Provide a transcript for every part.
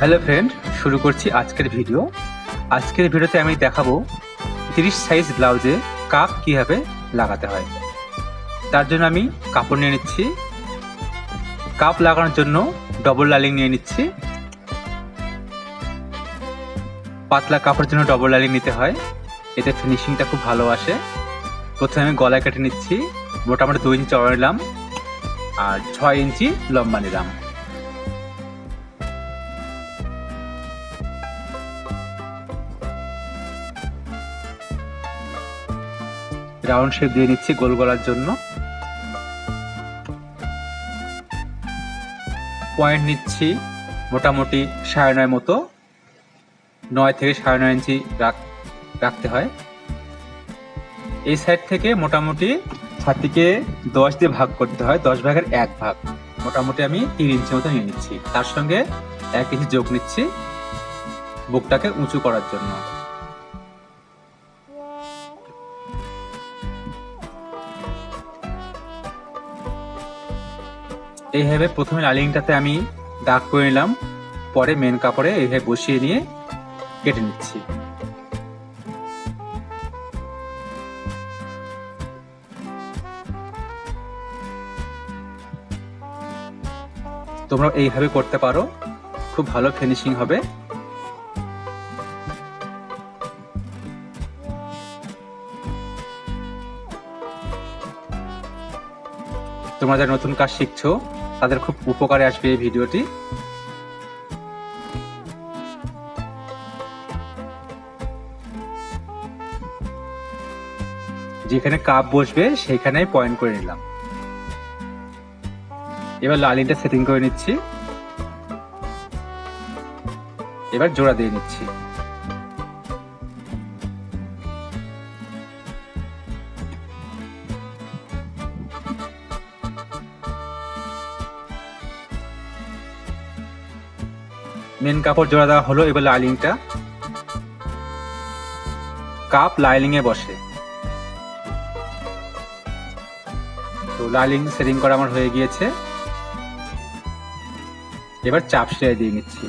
Hello friend শুরু করছি আজকের ভিডিও আজকের ভিডিওতে আমি দেখাবো তিরিশ সাইজ ব্লাউজে কাপ কীভাবে লাগাতে হয়। তার জন্য আমি কাপড় নিয়ে নিচ্ছি। কাপ লাগানোর জন্য ডবল লালিং নিয়ে নিচ্ছি। পাতলা কাপড়ের জন্য ডবল লাইলিং নিতে হয়। এতে ফিনিশিংটা খুব ভালো আসে। প্রথমে আমি গলায় কেটে নিচ্ছি। মোটামুটি দুই ইঞ্চি চড়া নিলাম। আর ছয় ইঞ্চি লম্বা নিলাম। রাউন্ড শেপ দিয়ে নিচ্ছি গোল গলার জন্য। পয়েন্ট নিচ্ছি মোটামুটি সাড়ে নয় মতো। নয় থেকে সাড়ে নয় ইঞ্চি রাখ রাখতে হয়। এই সাইড থেকে মোটামুটি ছাতিকে দশ দিয়ে ভাগ করতে হয়, দশ ভাগের এক ভাগ। মোটামুটি আমি তিন ইঞ্চি মতো নিয়ে নিচ্ছি। তার সঙ্গে এক ইঞ্চি যোগ নিচ্ছি বুকটাকে উঁচু করার জন্য। এইভাবে প্রথমে লাইনিংটাতে আমি দাগ করে নিলাম, পরে মেন কাপড়ে এইভাবে বসিয়ে নিয়ে কেটে নিচ্ছি। তোমরা এইভাবে করতে পারো, খুব ভালো ফিনিশিং হবে। তোমরা যারা নতুন কাজ শিখছো তাদের খুব উপকারে আসবে এই ভিডিওটি। যেখানে কাপ বসবে সেইখানে পয়েন্ট করে নিলাম। এবার লালিনটা সেটিং করে নিচ্ছি। এবার জোড়া দিয়ে নিচ্ছি। মেন কাপড় জোড়া দেওয়া হলো এবার লাইলিংটা কাপ লাইলিং এ বসে। তো লাইলিং সেটিং করা আমার হয়ে গিয়েছে। এবার চাপ সেলাই দিয়ে নিচ্ছি।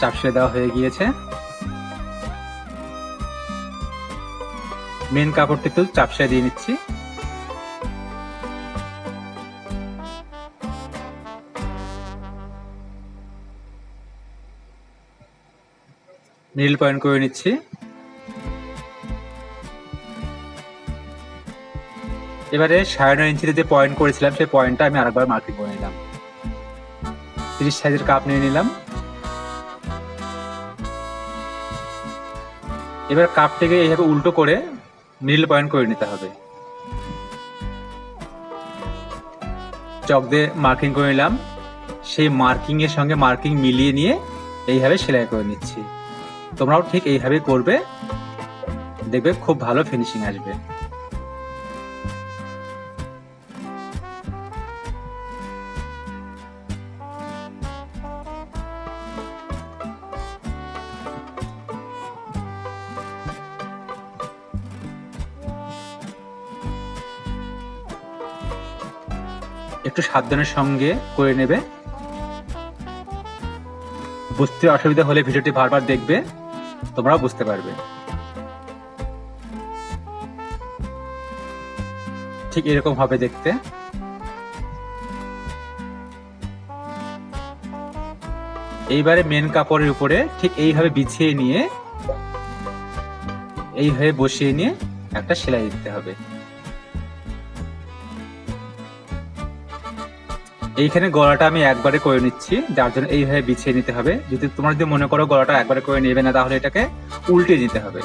চাপ সেলাই দেওয়া হয়ে গিয়েছে। মেন কাপড়টিতে চাপ সেলাই দিয়ে নিচ্ছি। নীল পয়েন্ট করে নিচ্ছি। এবারে সাড়ে নয় ইঞ্চিতে যে পয়েন্ট করেছিলাম, সেই পয়েন্টটা আমি আরেকবার মার্কিং করে নিলাম। তিরিশ সাইজের কাপ নিয়ে নিলাম। এবার কাপটিকে এইভাবে উল্টো করে নীল পয়েন্ট করে নিতে হবে। চক দিয়ে মার্কিং করে নিলাম। সেই মার্কিং এর সঙ্গে মার্কিং মিলিয়ে নিয়ে এইভাবে সেলাই করে নিচ্ছি। তোমরাও ঠিক এইভাবে করবে। দেখবে খুব ভালো ফিনিশিং আসবে। একটু সাবধানের সঙ্গে করে নেবে। বুঝতে অসুবিধা হলে ভিডিওটি বারবার দেখবে। তোমরাও বুঝতে পারবে। ঠিক এরকম হবে দেখতে। এইবারে মেন কাপড়ের উপরে ঠিক এইভাবে বিছিয়ে নিয়ে, এইভাবে বসিয়ে নিয়ে একটা সেলাই দিতে হবে। এইখানে গলাটা আমি একবারে করে নিচ্ছি, যার জন্য এইভাবে বিছিয়ে নিতে হবে। যদি তোমরা যদি মনে করো গলাটা একবারে করে নেবে না, তাহলে এটাকে উল্টে নিতে হবে।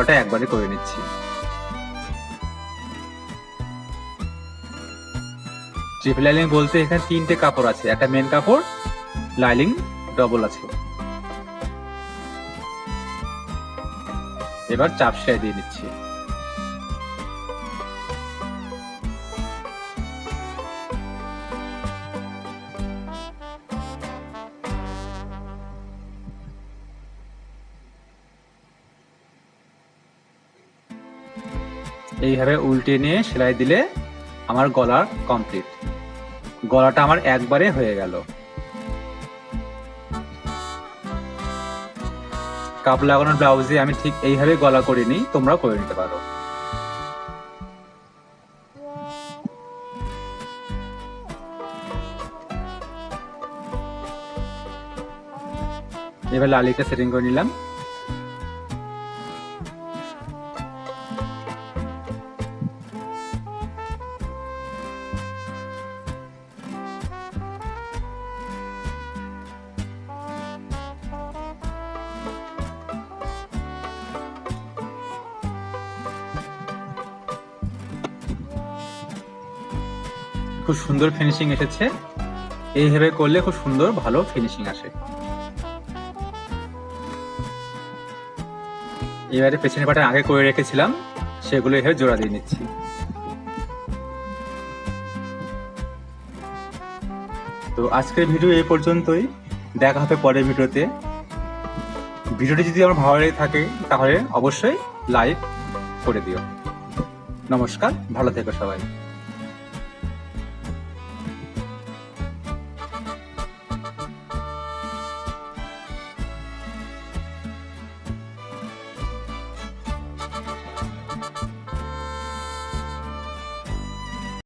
ওটা একবারে করে নিচ্ছি। ট্রিপল লাইলিং বলতে এখানে তিনটে কাপড় আছে। একটা মেন কাপড়, লাইলিং ডবল আছে। এবার চাপ চাপসায় দিয়ে দিচ্ছি। এইভাবে উল্টে নিয়ে সেলাই দিলে আমার গলার কমপ্লিট গলাটা আমার একবারে হয়ে গেল। কাপ লাগানোর ব্লাউজে আমি ঠিক এইভাবে গলা করে নিই তোমরাও করে নিতে পারো। এবার লালিটা সেটিং করে নিলাম। খুব সুন্দর ফিনিশিং এসেছে। এইভাবে করলে খুব সুন্দর, ভালো ফিনিশিং আসে। এবারে পেছনের পাটা আগে করে রেখেছিলাম, সেগুলো এভাবে জোড়া দিয়ে নিচ্ছি। তো আজকের ভিডিও এই পর্যন্তই। দেখা হবে পরের ভিডিওতে ভিডিওটি যদি আমার ভালো লেগে থাকে, তাহলে অবশ্যই লাইক করে দিও। নমস্কার, ভালো থেকো সবাই।